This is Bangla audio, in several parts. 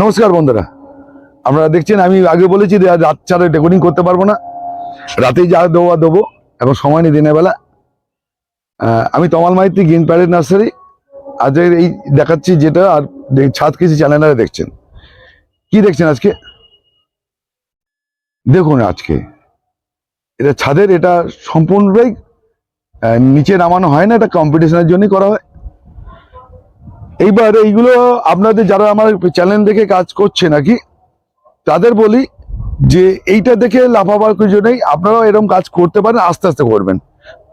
নমস্কার বন্ধুরা। আপনারা দেখছেন, আমি আগে বলেছি আজ রাত ছাড়া রেকর্ডিং করতে পারব না। রাতেই যা দেবো দেবো, এখন সময় নেই দিনের বেলা। আমি Tamal Maiti, green parade nursery. আজকের এই দেখাচ্ছি যেটা, আর ছাদ কৃষি চ্যানেলে দেখছেন। কি দেখছেন আজকে? দেখুন আজকে। এটা ছাদের, এটা সম্পূর্ণটাই নিচে নামানো হয় না, এটা কম্পিটিশনের জন্যই করা হয়। এইবার এইগুলো আপনাদের যারা আমার চ্যানেল দেখে কাজ করছে নাকি, তাদের বলি যে এইটা দেখে লাফাবার কিছু নেই আপনারাও এরকম কাজ করতে পারেন, আস্তে আস্তে করবেন।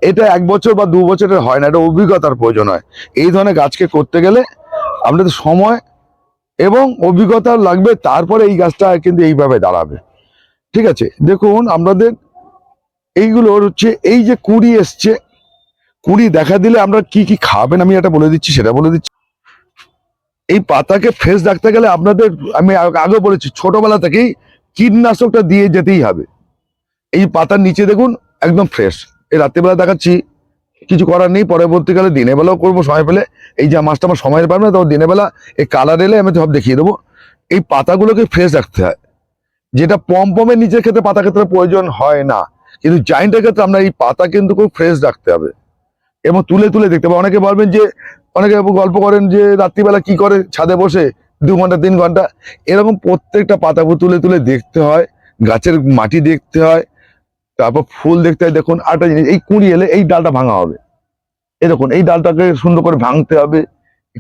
এটা এক বছর বা দু বছরের হয় না, এটা অভিজ্ঞতার প্রয়োজন হয়। এই ধরনের গাছকে করতে গেলে আপনাদের সময় এবং অভিজ্ঞতা লাগবে, তারপরে এই গাছটা কিন্তু এইভাবে দাঁড়াবে। ঠিক আছে? দেখুন আপনাদের এইগুলোর হচ্ছে, এই যে কুড়ি এসছে, কুড়ি দেখা দিলে আমরা কি কি খাবেন আমি এটা বলে দিচ্ছি, সেটা বলে দিচ্ছি। এই পাতাকে ফ্রেশ রাখতে গেলে আপনাদের, আমি আগে বলেছি, ছোটবেলা থেকেই কীটনাশকটা দিয়ে যেতেই হবে। এই পাতার নিচে দেখুন, একদম ফ্রেশ এই রাত্রিবেলা দেখাচ্ছি, কিছু করার নেই, পরবর্তীকালে দিনের বেলাও করব, সময় পেলে। এই যে মাছটা আমার সময় পাবে না তো দিনের বেলা এই কালার এলে আমি সব দেখিয়ে দেবো। এই পাতাগুলোকে ফ্রেশ রাখতে হয়। যেটা পম্পমের নিচের ক্ষেত্রে পাতা ক্ষেত্রে প্রয়োজন হয় না। কিন্তু জাইন্টের ক্ষেত্রে আমরা এই পাতা কিন্তু খুব ফ্রেশ রাখতে হবে। এবং তুলে তুলে দেখতে হবে অনেকে বলবেন যে, অনেকে গল্প করেন যে, রাত্রিবেলা কি করে ছাদে বসে দু ঘণ্টা, তিন ঘণ্টা, এরকম প্রত্যেকটা পাতা তুলে তুলে দেখতে হয়, গাছের মাটি দেখতে হয়, তারপর ফুল দেখতে হয়। দেখুন, আরেকটা জিনিস, এই কুঁড়ি এলে এই ডালটা ভাঙা হবে। এই দেখুন, এই ডালটাকে সুন্দর করে ভাঙতে হবে।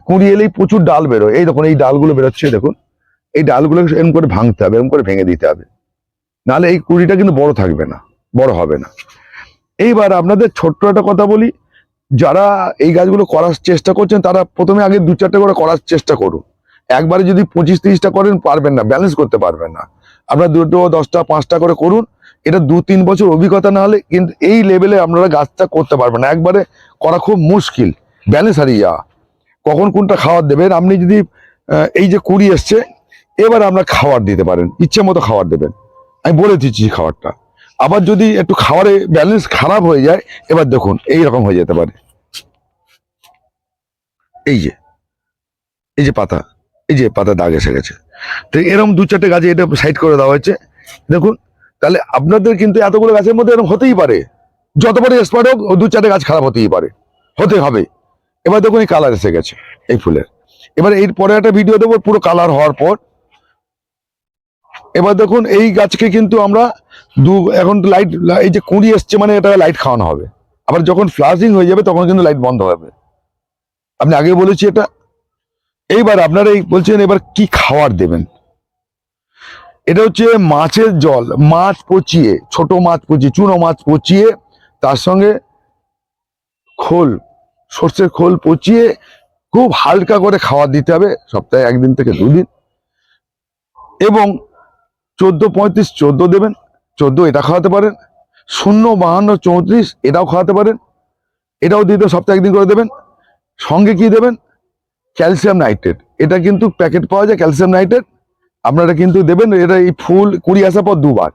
কুঁড়ি এলেই প্রচুর ডাল বেরোয়। এই দেখুন, এই ডালগুলো বেরোচ্ছে, দেখুন। এই ডালগুলোকে এরকম করে ভাঙতে হবে, এরকম করে ভেঙে দিতে হবে। নাহলে এই কুঁড়িটা কিন্তু বড় থাকবে না, বড় হবে না। এইবার আপনাদের ছোট্ট একটা কথা বলি। যারা এই গাছগুলো করার চেষ্টা করছেন, তারা প্রথমে আগে দু চারটে করে করার চেষ্টা করুন। একবারে যদি পঁচিশ তিরিশটা করেন, পারবেন না ব্যালেন্স করতে পারবেন না। আপনারা দুটো, দশটা, পাঁচটা করে করুন। এটা দু তিন বছর অভিজ্ঞতা না হলে কিন্তু এই লেভেলে আপনারা গাছটা করতে পারবেন না। একবারে করা খুব মুশকিল। ব্যালেন্স হারিয়ে যাওয়া। কখন কোনটা খাবার দেবেন? আপনি যদি এই যে কুড়ি এসছে, এবার আপনার খাবার দিতে পারেন। ইচ্ছে মতো খাবার দেবেন। আমি বলে দিচ্ছি খাবারটা আবার যদি একটু খাবারে ব্যালেন্স খারাপ হয়ে যায়, এবার দেখুন এই রকম হয়ে যেতে পারে। এই যে এই যে পাতা, এই যে পাতা দাগ এসে গেছে। তো এরকম দু চারটে গাছে এটা সাইড করে দেওয়া হয়েছে। দেখুন, তাহলে আপনাদের কিন্তু এতগুলো গাছের মধ্যে এরকম হতেই পারে। যত বড় এক্সপার্ট হোক, দু চারটে গাছ খারাপ হতেই পারে। হতে হবে। এবার দেখুন, এই কালার এসে গেছে, এই ফুলের। এবার এর পরে একটা ভিডিও দেবো, পুরো কালার হওয়ার পর। এবার দেখুন, এই গাছকে কিন্তু আমরা দু, এখন লাইট এই যে কুঁড়ি এসছে মানে এটা লাইট খাওয়ানো হবে। আবার যখন ফ্লাশিং হয়ে যাবে, তখন কিন্তু লাইট বন্ধ হবে। আপনি আগে বলেছি এটা। এইবার আপনারা এই বলছেন এবার কি খাবার দেবেন? এটা হচ্ছে মাছের জল, মাছ পচিয়ে, ছোট মাছ পচিয়ে, চুনো মাছ পচিয়ে, তার সঙ্গে খোল, সর্ষের খোল পচিয়ে খুব হালকা করে খাবার দিতে হবে, সপ্তাহে একদিন থেকে দুদিন। এবং চোদ্দ পঁয়ত্রিশ, চোদ্দ দেবেন, চোদ্দ এটা খাওয়াতে পারেন। শূন্য, বাহান্ন, চৌত্রিশ এটাও খাওয়াতে পারেন। এটাও দিতে সপ্তাহে একদিন করে দেবেন। সঙ্গে কি দেবেন? Calcium nitrate. এটা কিন্তু প্যাকেট পাওয়া যায় ক্যালসিয়াম নাইট্রেট। আপনারা কিন্তু দেবেন এটা এই ফুল কুড়ি আসার পর দুবার।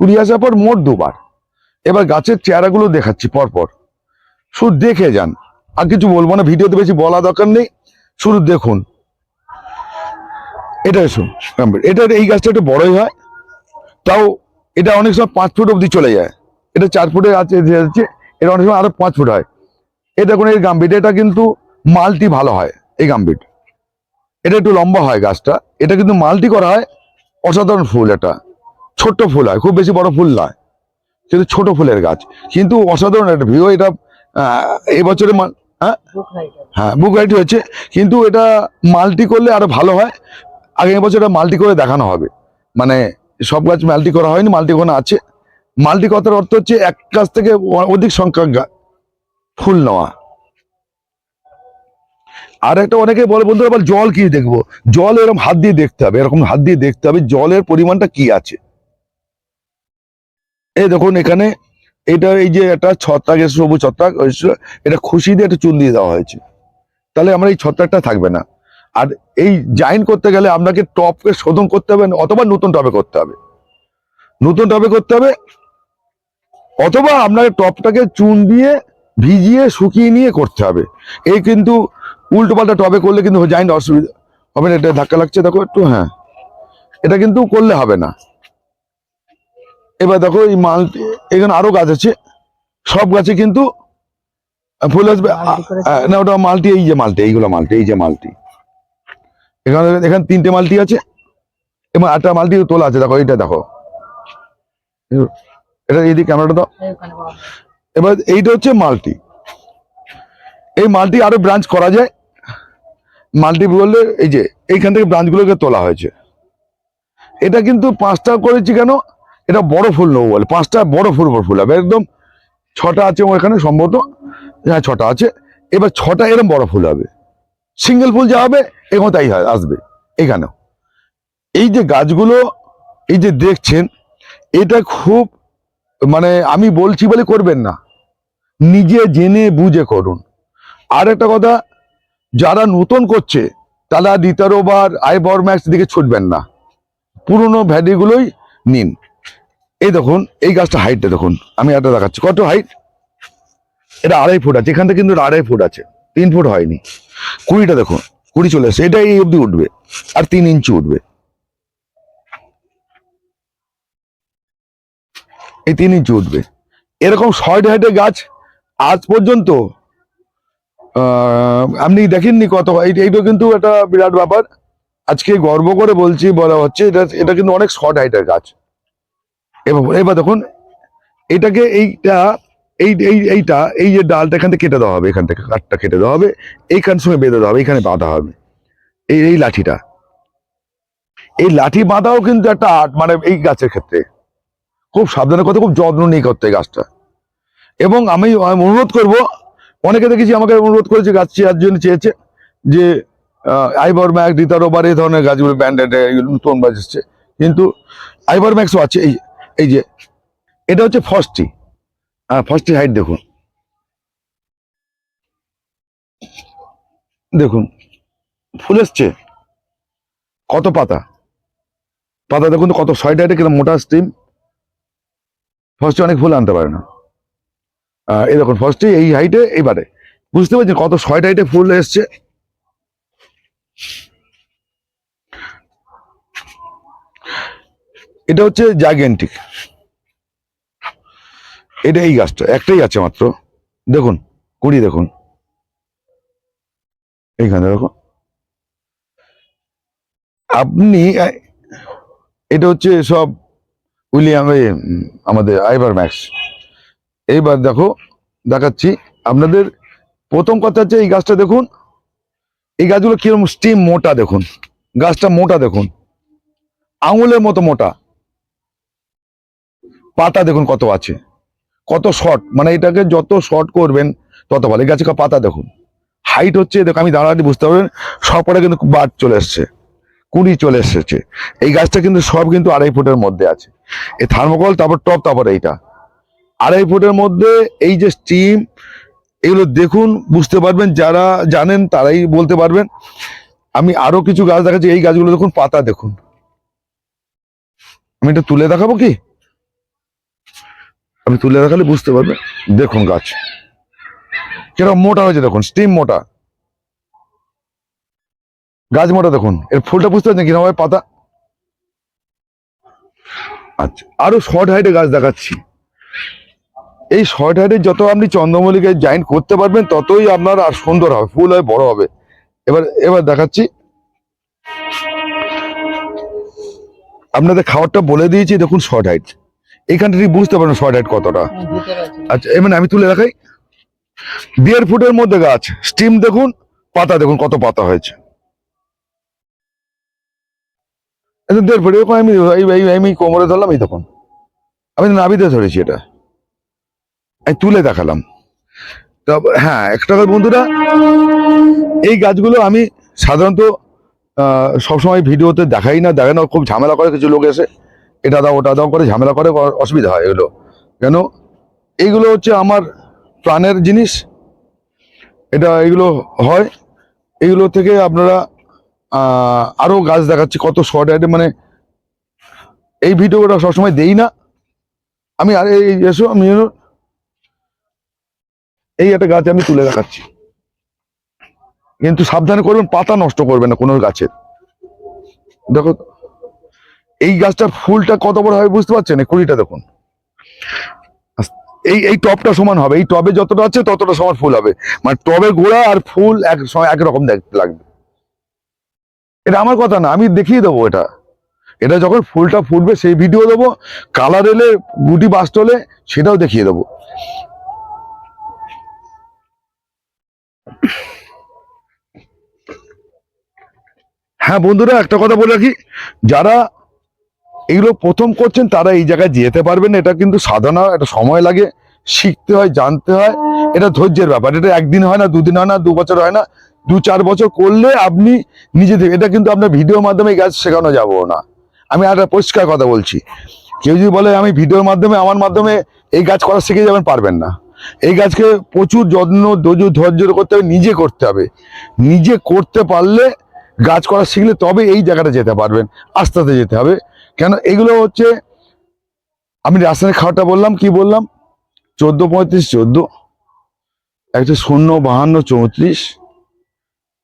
কুড়ি আসার পর মোট দুবার। এবার গাছের চেহারাগুলো দেখাচ্ছি পরপর। শুধু দেখে যান। আর কিছু বলব না ভিডিওতে বেশি বলা দরকার নেই। শুধু দেখুন। এটা এসো এটা এই গাছটা একটু বড়ই হয়। তাও এটা অনেক সময় পাঁচ ফুট অবধি চলে যায়। এটা চার ফুটে আছে আছে, এটা অনেক সময় আরও পাঁচ ফুট হয়। এই দেখুন এই গাম্বিট এটা কিন্তু মাল্টি ভালো হয় এই গাম্বিট। এটা একটু লম্বা হয় গাছটা এটা কিন্তু মাল্টি করা হয় অসাধারণ ফুল এটা। ছোট্ট ফুল হয় খুব বেশি বড় ফুল নয় কিন্তু ছোট ফুলের গাছ। কিন্তু অসাধারণ একটা ভিউ এটা এবছরে হ্যাঁ? হ্যাঁ বুক রাইট হয়েছে কিন্তু এটা মাল্টি করলে আরও ভালো হয়। আগামী বছর এটা মাল্টি করে দেখানো হবে। মানে সব গাছ মাল্টি করা হয়নি মাল্টি কোনো আছে। মাল্টি কথার অর্থ হচ্ছে এক গাছ থেকে অধিক সংখ্যক ফুল নেওয়া। আর একটা অনেকে বলে বলতে আবার জল কি দেখব? জল এরকম হাত দিয়ে দেখতে হবে, এরকম হাত দিয়ে দেখতে হবে, জলের পরিমাণটা কি আছে। এই দেখুন এখানে, এটা এই যে একটা ছত্রাক সবুজ ছত্রাক এটা খুশি দিয়ে একটা চুন দিয়ে দেওয়া হয়েছে। তাহলে আমরা এই ছত্রাকটা থাকবে না। আর এই জাইন করতে গেলে আপনাকে টপকে শোধন করতে হবে, অথবা নতুন টবে করতে হবে। নতুন টবে করতে হবে, অথবা আপনাকে টপটাকে চুন দিয়ে ভিজিয়ে শুকিয়ে নিয়ে করতে হবে। এই কিন্তু উল্টো পাল্টা টবে করলে কিন্তু যায় না অসুবিধা। হবে না এটা ধাক্কা লাগছে দেখো একটু হ্যাঁ। এটা কিন্তু করলে হবে না। এবার দেখো এই মাল এখানে আরও গাছ আছে। সব গাছে কিন্তু ফুল আসবে। না ওটা মালটি এই যে মালটি এইগুলো মালটি এই যে মালটি। এখানে এখানে তিনটে মালটি আছে। এবং একটা মালটি তোলা আছে দেখো এইটা দেখো। এটা এই দিকে ক্যামেরাটা দাও। এবার এইটা হচ্ছে মাল্টি। এই মাল্টি আরও ব্রাঞ্চ করা যায়। মাল্টি বললে এই যে এইখান থেকে ব্রাঞ্চগুলোকে তোলা হয়েছে। এটা কিন্তু পাঁচটা করেছি কেন? এটা বড় ফুল নেব বলে। পাঁচটা বড় ফুল বড় ফুল হবে। একদম ছটা আছে এখানে সম্ভবত। হ্যাঁ ছটা আছে। এবার ছটা এরকম বড় ফুল হবে। সিঙ্গেল ফুল যা হবে এরকম তাই আসবে। এখানেও। এই যে গাছগুলো, এই যে দেখছেন, এটা খুব মানে আমি বলছি বলে করবেন না। নিজে জেনে বুঝে করুন। আর একটা কথা, যারা নতুন করছে, তারা ডিটারোবার আইবর ম্যাক্স দিকে ছুটবেন না। পুরনো ভ্যাডিগুলোই নিন। এই দেখুন, এই গাছটা হাইটটা দেখুন। আমি একটা দেখাচ্ছি। কত হাইট এটা আড়াই ফুট আছে। এখান থেকে কিন্তু আড়াই ফুট আছে। তিন ফুট হয়নি। কুড়িটা দেখুন, কুড়ি চলে এসছে। এটা এই অবধি উঠবে আর তিন ইঞ্চি উঠবে। এই তিন ইঞ্চি উঠবে। এরকম শর্ট হাইটের গাছ আজ পর্যন্ত আপনি দেখেননি কত, এই- এইটা কিন্তু একটা বিরাট ব্যাপার। আজকে গর্ব করে বলছি, বলা হচ্ছে, এটা এটা কিন্তু অনেক শর্ট হাইটের গাছ। এবার দেখুন, এটাকে এইটা, এই এই, এইটা, এই যে ডালটা এখান থেকে কেটে দেওয়া হবে, এখান থেকে কাঠটা কেটে দেওয়া হবে এইখান সঙ্গে বেঁধে দেওয়া হবে এইখানে বাঁধা হবে। এই এই লাঠিটা। এই লাঠি বাঁধাও কিন্তু একটা আর্ট মানে এই গাছের ক্ষেত্রে। খুব সাবধানে করতে, খুব যত্ন নিয়ে করতে গাছটা। এবং আমি অনুরোধ করব, অনেকে দেখেছি আমাকে অনুরোধ করেছে গাছ জন্য চেয়েছে যে আইবর ম্যাক্স ডিতারোবার এই ধরনের গাছগুলো ব্যান্ডেড নতুন গাছ এসছে কিন্তু আইবর ম্যাক্সও আছে, এই এই যে, এটা হচ্ছে ফস্টি হ্যাঁ ফস্টি হাইট দেখুন। দেখুন, ফুল এসছে। কত পাতা? পাতা দেখুন কত ছয়টা হাইটে কীরকম মোটা স্টিম ফার্স্টে অনেক ফুল আনতে পারে না। এই দেখুন ফার্স্টে এই হাইটে এইবারে। বুঝতে পারছেন কত ছয়টা হাইটে ফুল এসছে? এটা হচ্ছে জাগেন্টিক এটা এই গাছটা, একটাই আছে মাত্র। দেখুন, কুড়ি দেখুন। এইখানে দেখো। আপনি, এটা হচ্ছে সব উইলিয়াম আমাদের আইবার ম্যাক্স। এইবার দেখো, দেখাচ্ছি। আপনাদের প্রথম কথা হচ্ছে এই গাছটা দেখুন। এই গাছগুলো কীরকম স্টিম মোটা দেখুন। গাছটা মোটা দেখুন। আঙুলের মতো মোটা। পাতা দেখুন কত আছে। কত শর্ট মানে এটাকে যত শর্ট করবেন, তত ভালো। এই গাছে পাতা দেখুন। হাইট হচ্ছে, দেখো, আমি দাঁড়াতে বুঝতে পারবেন, সবকটা কিন্তু বাদ চলে এসছে। কুড়ি চলে এসেছে। এই গাছটা কিন্তু সব কিন্তু আড়াই ফুটের মধ্যে আছে। এই থার্মোকল তারপর টপ তারপর এইটা। আড়াই ফুটের মধ্যে এই যে স্টিম এগুলো দেখুন, বুঝতে পারবেন, যারা জানেন তারাই বলতে পারবেন। আমি আরও কিছু গাছ দেখাচ্ছি, এই গাছগুলো দেখুন, পাতা দেখুন। আমি এটা তুলে দেখাবো কি? আমি তুলে দেখালে বুঝতে পারবেন। দেখুন গাছ। কীরকম মোটা হয়েছে, দেখুন স্টিম মোটা। গাছ মোটা, দেখুন। এর ফুলটা বুঝতে পারছেন কীরকম পাতা? আচ্ছা আরও শর্ট হাইটে গাছ দেখাচ্ছি। এই শর্ট হাইটে যত আপনি চন্দ্রমল্লিকায় জয়েন করতে পারবেন, ততই আপনার আর সুন্দর হবে ফুল হয় বড় হবে। এবার এবার দেখাচ্ছি। আপনাদের খাবারটা বলে দিয়েছি, দেখুন শর্ট হাইট এইখানটা ঠিক বুঝতে পারবেন শর্ট হাইট কতটা। আচ্ছা এবার আমি তুলে দেখাই। দেড় ফুটের মধ্যে গাছ স্টিম দেখুন, পাতা দেখুন কত পাতা হয়েছে। দেড় ফুট, এরকম আমি আমি কোমরে ধরলাম, এই দেখুন। আমি নাবিতে ধরেছি এটা। তুলে দেখালাম। তা হ্যাঁ একটা কথা বন্ধুরা, এই গাছগুলো আমি সাধারণত সবসময় ভিডিওতে দেখাই না দেখানো খুব ঝামেলা করে কিছু লোক এসে এটা দাও, ওটা দাও করে ঝামেলা করে অসুবিধা হয় এগুলো। কেন? এইগুলো হচ্ছে আমার প্রাণের জিনিস। এটা এগুলো হয়। এগুলো থেকে আপনারা আরও গাছ দেখাচ্ছি, কত শর্ট আইটেম মানে এই ভিডিওটা সবসময় দেই না। আমি আর এই এসো, আমি। এই একটা গাছ আমি তুলে দেখাচ্ছি। কিন্তু সাবধানে করবেন, পাতা নষ্ট করবে না কোনো গাছের দেখো, এই গাছটার ফুলটা কত বড় হবে বুঝতে পারছেন? এই কুড়িটা দেখুন। এই এই টবটা সমান হবে। এই টবে যতটা আছে ততটা সমান ফুল হবে। মানে টবের গোড়া আর ফুল এক একরকম দেখতে লাগবে। এটা আমার কথা না, আমি দেখিয়ে দেবো এটা। এটা যখন ফুলটা ফুটবে, সেই ভিডিও দেবো। কালার এলে গুটি বাস্ট হলে, সেটাও দেখিয়ে দেবো। হ্যাঁ বন্ধুরা, একটা কথা বলে রাখি। যারা এগুলো প্রথম করছেন, তারা এই জায়গায় যেতে পারবেন এটা কিন্তু সাধনা, এটা সময় লাগে। শিখতে হয়, জানতে হয়। এটা ধৈর্যের ব্যাপার। এটা একদিন হয় না, দুদিন হয় না, দু বছর হয় না। দু চার বছর করলে আপনি নিজে থেকে এটা কিন্তু আপনার ভিডিওর মাধ্যমে এই গাছ শেখানো যাব না। আমি একটা পরিষ্কার কথা বলছি। কেউ যদি বলে, আমি ভিডিওর মাধ্যমে, আমার মাধ্যমে এই গাছ করা শিখে যাবেন, পারবেন না। এই গাছকে প্রচুর যত্ন দজু ধৈর্য করতে হবে, নিজে করতে হবে। নিজে করতে পারলে গাছ করা শিখলে তবে এই জায়গাটা যেতে পারবেন, আস্তে আস্তে যেতে হবে। কেন? এগুলো হচ্ছে, আমি রাসায়নিক খাওয়াটা বললাম, কি বললাম? চোদ্দ পঁয়ত্রিশ, চোদ্দ। একটা শূন্য, বাহান্ন, চৌত্রিশ।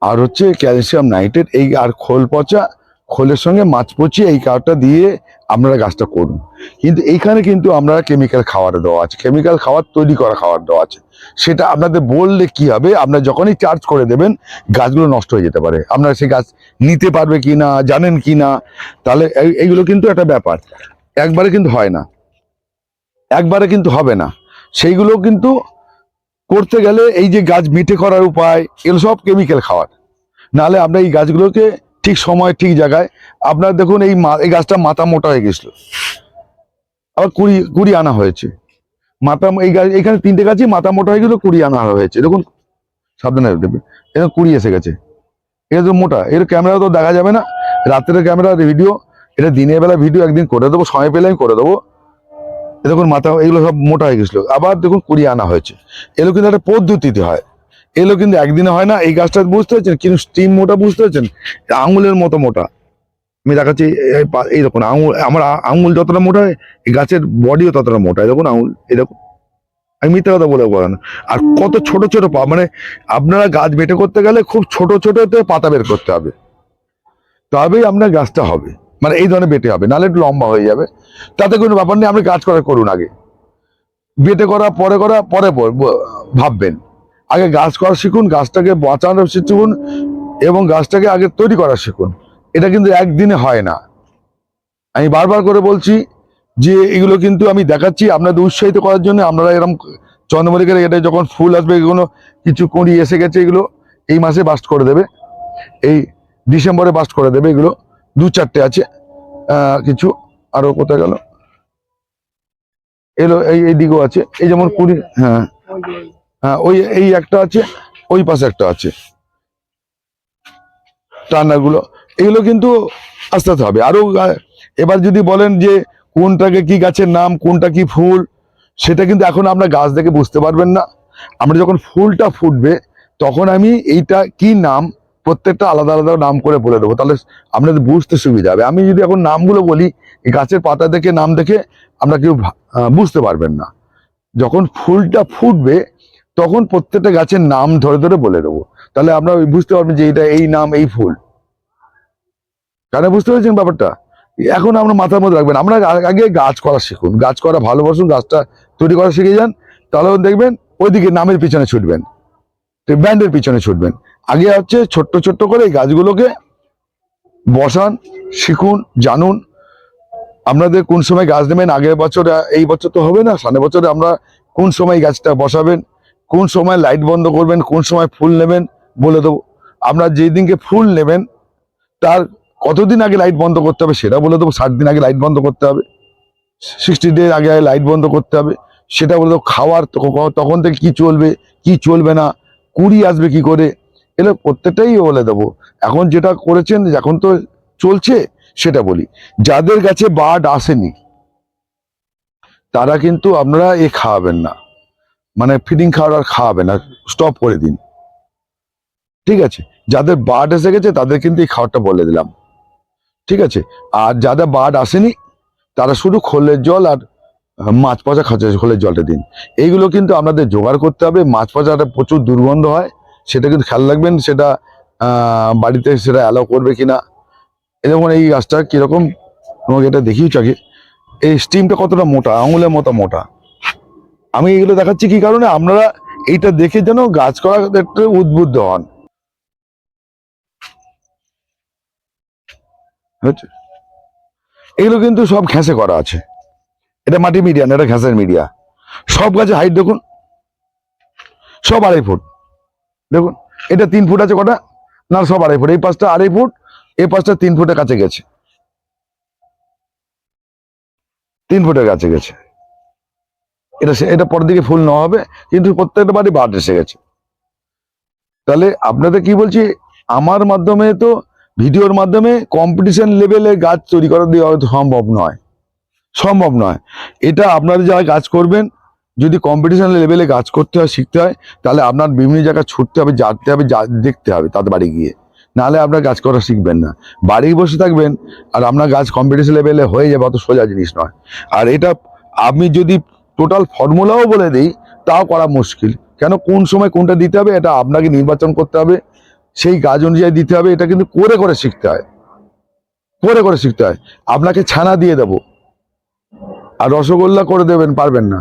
আর হচ্ছে ক্যালসিয়াম নাইট্রেট, এই আর খোল পচা, খোলের সঙ্গে মাছ পচিয়ে এই খাবারটা দিয়ে আপনারা গাছটা করুন। কিন্তু এইখানে কিন্তু আমরা কেমিক্যাল খাবার দেওয়া আছে। কেমিক্যাল খাবার তৈরি করা খাবার দেওয়া আছে। সেটা আপনাদের বললে কি হবে? আপনারা যখনই চার্জ করে দেবেন, গাছগুলো নষ্ট হয়ে যেতে পারে। আপনারা সেই গাছ নিতে পারবে কি না জানেন কি না তাহলে এই- এইগুলো কিন্তু একটা ব্যাপার। একবারে কিন্তু হয় না। একবারে কিন্তু হবে না। সেইগুলো কিন্তু করতে গেলে এই যে গাছ মিঠে করার উপায়, এগুলো সব কেমিক্যাল খাওয়ার। নাহলে আমরা এই গাছগুলোকে ঠিক সময়, ঠিক জায়গায়। আপনার দেখুন এই এই গাছটা মাথা মোটা হয়ে গেছিল। আবার কুড়ি কুড়ি আনা হয়েছে। মাথা এই গাছ এখানে তিনটে গাছই মাথা মোটা হয়ে গেল কুড়ি আনা হয়েছে। দেখুন, সাবধানে দেবে এখানে কুড়ি এসে গেছে। এটা তো মোটা। এর ক্যামেরা তো দেখা যাবে না। রাত্রের ক্যামেরা ভিডিও এটা দিনের বেলা ভিডিও একদিন করে দেবো। সময় পেলে আমি করে দেবো। দেখুন মাথা এগুলো সব মোটা হয়ে গেছিল। আবার দেখুন কুড়ি আনা হয়েছে। এগুলো কিন্তু একটা পদ্ধতিতে হয়। এগুলো কিন্তু একদিনে হয় না, এই গাছটা বুঝতে পারছেন? কিন্তু স্টিম মোটা বুঝতে পারছেন? আঙুলের মতো মোটা। আমি দেখাচ্ছি, এই দেখুন, আঙুল, আমার আঙুল যতটা মোটা হয় এই গাছের বডিও ততটা মোটা। দেখুন, আঙুল দেখুন। আমি মিথ্যা কথা বলে বলেন না। আর কত ছোট ছোট পা মানে আপনারা গাছ বেটে করতে গেলে খুব ছোট ছোটতে পাতা বের করতে হবে। তবেই আপনার গাছটা হবে। মানে এই ধরনের বেটে হবে, নাহলে একটু লম্বা হয়ে যাবে। তাতে কোনো ব্যাপার নেই, আপনি গাছ করা করুন আগে। বেটে করা পরে করা পরে পর- ভাববেন। আগে গাছ করা শিখুন, গাছটাকে বাঁচানো শিখুন এবং গাছটাকে আগে তৈরি করা শিখুন। এটা কিন্তু একদিনে হয় না। আমি বারবার করে বলছি যে এগুলো কিন্তু আমি দেখাচ্ছি আপনাদের উৎসাহিত করার জন্য। আপনারা এরকম চন্দ্রমল্লিকের এটা যখন ফুল আসবে এগুলো কিছু কুঁড়ি এসে গেছে, এগুলো এই মাসে বাস্ট করে দেবে। এই ডিসেম্বরে বাস্ট করে দেবে এগুলো। দু চারটে আছে। কিছু আরও কোথায় গেল? এলো এই দিকেও আছে। এই যেমন কুড়ি হ্যাঁ। ওই, এই একটা আছে, ওই পাশে একটা আছে। টান্নাগুলো এগুলো কিন্তু আস্তে আস্তে হবে। আরও গা- এবার যদি বলেন যে কোনটাকে কি গাছের নাম, কোনটা কি ফুল, সেটা কিন্তু এখন আপনার গাছ দেখে বুঝতে পারবেন না। আমরা যখন ফুলটা ফুটবে, তখন আমি এইটা কি নাম, প্রত্যেকটা আলাদা আলাদা নাম করে বলে দেবো। তাহলে আপনাদের বুঝতে সুবিধা হবে। আমি যদি এখন নামগুলো বলি গাছের পাতা দেখে, নাম দেখে, আমরা কেউ বুঝতে পারবেন না। যখন ফুলটা ফুটবে তখন প্রত্যেকটা গাছের নাম ধরে ধরে বলে দেবো। তাহলে আমরা বুঝতে পারবেন যে এটা এই নাম, এই ফুল। কেন বুঝতে পেরেছেন ব্যাপারটা? এখন আমরা মাথার মধ্যে রাখবেন আমরা আগে গাছ করা শিখুন। গাছ করা ভালোবাসুন, গাছটা তৈরি করা শিখে যান। তাহলে দেখবেন ওইদিকে নামের পিছনে ছুটবেন। ব্যান্ডের পিছনে ছুটবেন। আগে হচ্ছে ছোট্ট ছোট্ট করে এই গাছগুলোকে বসান, শিখুন, জানুন। আপনাদের কোন সময় গাছ নেবেন? আগের বছর, এই বছর তো হবে না। সামনের বছরে আমরা কোন সময় গাছটা বসাবেন? কোন সময় লাইট বন্ধ করবেন, কোন সময় ফুল নেবেন বলে দেবো। আপনার যেই দিনকে ফুল নেবেন, তার কতদিন আগে লাইট বন্ধ করতে হবে সেটা বলে দেবো। ষাট দিন আগে লাইট বন্ধ করতে হবে সিক্সটি ডে আগে আগে লাইট বন্ধ করতে হবে, সেটা বলে দেবো। খাওয়ার তখ- তখন থেকে কি চলবে কি চলবে না, কুড়ি আসবে কি করে এগুলো প্রত্যেকটাই বলে দেবো। এখন যেটা করেছেন, এখন তো চলছে, সেটা বলি। যাদের কাছে বার্ড আসেনি, তারা কিন্তু আপনারা এ খাওয়াবেন না। ফিডিং খাওয়ার আর খাওয়াবে না স্টপ করে দিন। ঠিক আছে? যাদের বার্ড এসে গেছে, তাদের কিন্তু এই খাবারটা বলে দিলাম। ঠিক আছে? আর যাদের বার্ড আসেনি, তারা শুধু খোলের জল আর মাছ পচা খাচ্ছে, খোলের জলটা দিন। এইগুলো কিন্তু আপনাদের জোগাড় করতে হবে। মাছ পচাটা প্রচুর দুর্গন্ধ হয়। সেটা কিন্তু খেয়াল রাখবেন, সেটা বাড়িতে সেটা অ্যালাউ করবে কিনা। এরকম এই গাছটা কীরকম? তোমাকে এটা দেখিয়েছ আগে। এই স্টিমটা কতটা মোটা? আঙুলের মতো মোটা। আমি এগুলো দেখাচ্ছি কি কারণে? আপনারা এইটা দেখে যেন গাছ করা একটু উদ্বুদ্ধ হন। এগুলো কিন্তু সব ঘ্যাসে করা আছে। এটা মাটি মিডিয়া, না এটা ঘ্যাসের মিডিয়া। সব গাছে হাইট দেখুন। সব আড়াই ফুট। দেখুন, এটা তিন ফুট আছে কটা? না, সব আড়াই ফুট। এই পাঁচটা আড়াই ফুট, এই পাঁচটা তিন ফুটের কাছে গেছে। তিন ফুটের কাছে গেছে। এটা এটা পরের দিকে ফুল নেওয়া হবে, কিন্তু প্রত্যেকটা বাড়ি বাদ এসে গেছে। তাহলে আপনাদের কি বলছি, আমার মাধ্যমে তো ভিডিওর মাধ্যমে কম্পিটিশন লেভেলে গাছ তৈরি করা দেওয়া সম্ভব নয়। সম্ভব নয়। এটা আপনারা যারা গাছ করবেন, যদি কম্পিটিশন লেভেলে গাছ করতে হয়, শিখতে হয়, তাহলে আপনার বিভিন্ন জায়গায় ছুটতে হবে, জানতে হবে দেখতে হবে তাদের বাড়ি গিয়ে। নাহলে আপনার গাছ করা শিখবেন না। বাড়ি বসে থাকবেন, আর আপনার গাছ কম্পিটিশন লেভেলে হয়ে যাবে, অত সোজা জিনিস নয়। আর এটা আমি যদি টোটাল ফর্মুলাও বলে দিই, তাও করা মুশকিল। কেন কোন সময় কোনটা দিতে হবে, এটা আপনাকে নির্বাচন করতে হবে। সেই গাছ অনুযায়ী দিতে হবে, এটা কিন্তু করে করে শিখতে হয়। করে করে শিখতে হয়। আপনাকে ছানা দিয়ে দেবো। আর রসগোল্লা করে দেবেন, পারবেন না।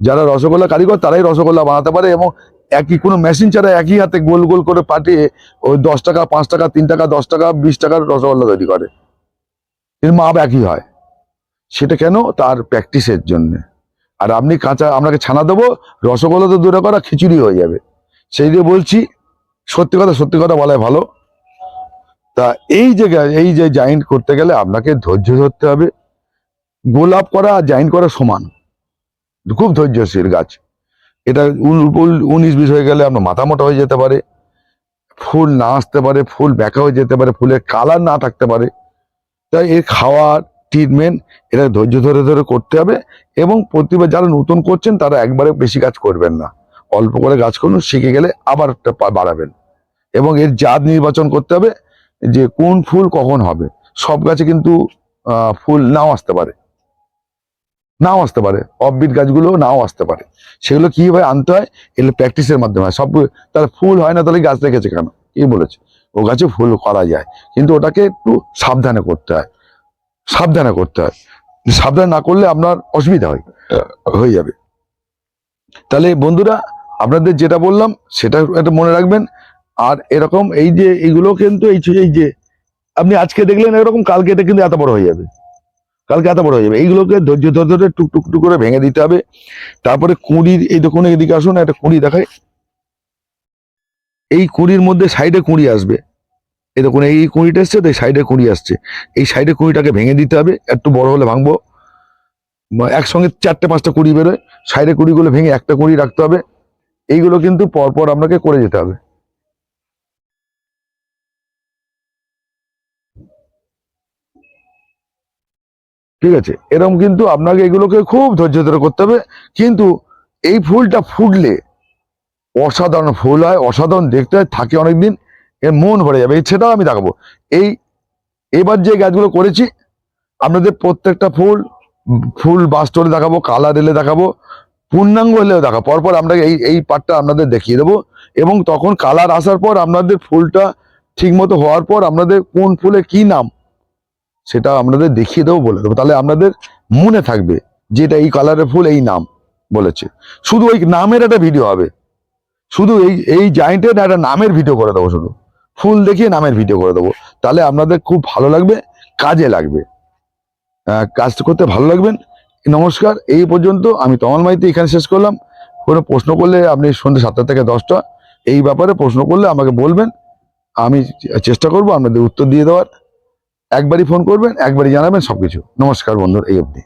যারা রসগোল্লা কারিগর, তারাই রসগোল্লা বানাতে পারে এবং একই, কোনো মেশিন ছাড়া একই হাতে গোল গোল করে পাঠিয়ে ওই দশ টাকা, পাঁচ টাকা, তিন টাকা, দশ টাকা, বিশ টাকার রসগোল্লা তৈরি করে। এর মাপ একই হয়। সেটা কেন? তার প্র্যাকটিসের জন্য। আর আপনি কাঁচা, আপনাকে ছানা দেবো, রসগোল্লা তো দূরে করা খিচুড়ি হয়ে যাবে। সেই দিয়ে বলছি, সত্যি কথা সত্যি কথা বলাই ভালো। তা এই যে এই যে জাইন্ট করতে গেলে আপনাকে ধৈর্য ধরতে হবে। গোলাপ করা আর জাইন্ট করা সমান। খুব ধৈর্যশীল গাছ। এটা উনিশ বিশ হয়ে গেলে আপনার মাথা মোটা হয়ে যেতে পারে। ফুল না আসতে পারে, ফুল ব্যাকা হয়ে যেতে পারে, ফুলের কালার না থাকতে পারে। তাই এর খাওয়ার ট্রিটমেন্ট এটা ধৈর্য ধরে ধরে করতে হবে এবং প্রতিবার যারা নতুন করছেন তারা একবারে বেশি গাছ করবেন না। অল্প করে গাছ করুন, শিখে গেলে আবার বাড়াবেন। এবং এর জাত নির্বাচন করতে হবে যে কোন ফুল কখন হবে। সব গাছে কিন্তু ফুল নাও আসতে পারে। নাও আসতে পারে। অফবিট গাছগুলো নাও আসতে পারে। সেগুলো কীভাবে আনতে হয়? এগুলো প্র্যাকটিসের মাধ্যমে হয়। সব তার ফুল হয় না তাহলে গাছ রেখেছে কেন? কি বলেছে? ও গাছে ফুল করা যায়। কিন্তু ওটাকে একটু সাবধানে করতে হয়। সাবধানে করতে হয়। সাবধান না করলে আপনার অসুবিধা হয়, হয়ে যাবে। তাহলে বন্ধুরা, আপনাদের যেটা বললাম, সেটা একটা মনে রাখবেন। আর এরকম এই যে, এইগুলো কিন্তু এই যে- আপনি আজকে দেখলেন এরকম, কালকে এটা কিন্তু এত বড় হয়ে যাবে। কালকে এত বড় হয়ে যাবে। এইগুলোকে ধৈর্য ধরে ধরে টুক টুক টুক করে ভেঙে দিতে হবে। তারপরে কুঁড়ির, এই দেখুন, এদিকে আসুন, একটা কুঁড়ি দেখায় এই কুঁড়ির মধ্যে সাইডে কুঁড়ি আসবে। এই দেখুন, এই কুঁড়িটা এসছে তো, এই সাইডে কুঁড়ি আসছে। এই সাইডে কুঁড়িটাকে ভেঙে দিতে হবে, একটু বড় হলে ভাঙবো। একসঙ্গে চারটে পাঁচটা কুঁড়ি বেরোয় সাইডে কুড়িগুলো ভেঙে একটা কুঁড়ি রাখতে হবে। এইগুলো কিন্তু পরপর আপনাকে করে যেতে হবে। ঠিক আছে, এরকম কিন্তু আপনাকে এগুলোকে খুব ধৈর্য ধরে করতে হবে। কিন্তু এই ফুলটা ফুটলে অসাধারণ ফুল হয়, অসাধারণ দেখতে হয়, থাকে অনেকদিন। এর মন ভরে যাবে এই সেটাও আমি দেখাবো। এই, এবার যে গাছগুলো করেছি, আপনাদের প্রত্যেকটা ফুল ফুল বাস্টরে দেখাবো, কালার এলে দেখাবো, পূর্ণাঙ্গ হলেও দেখাবো। পরপর আপনাকে এই এই পার্টটা আপনাদের দেখিয়ে দেবো এবং তখন কালার আসার পর আপনাদের ফুলটা ঠিক মতো হওয়ার পর আপনাদের কোন ফুলে কি নাম সেটা আপনাদের দেখিয়ে দেবো, বলে দেবো। তাহলে আপনাদের মনে থাকবে যে এটা এই কালারের ফুল, এই নাম বলেছে। শুধু ওই নামের একটা ভিডিও হবে। শুধু এই এই জায়েন্টের একটা নামের ভিডিও করে দেবো শুধু। ফুল দেখিয়ে নামের ভিডিও করে দেবো। তাহলে আপনাদের খুব ভালো লাগবে, কাজে লাগবে। কাজটা করতে ভালো লাগবেন। নমস্কার, এই পর্যন্ত আমি তমাল মাইতি এখানে শেষ করলাম। কোনো প্রশ্ন করলে আপনি সন্ধ্যে সাতটা থেকে দশটা, এই ব্যাপারে প্রশ্ন করলে আমাকে বলবেন। আমি চেষ্টা করব আপনাদের উত্তর দিয়ে দেওয়ার। একবারই ফোন করবেন, একবারই জানাবেন সব কিছু নমস্কার বন্ধুর, এই অবধি।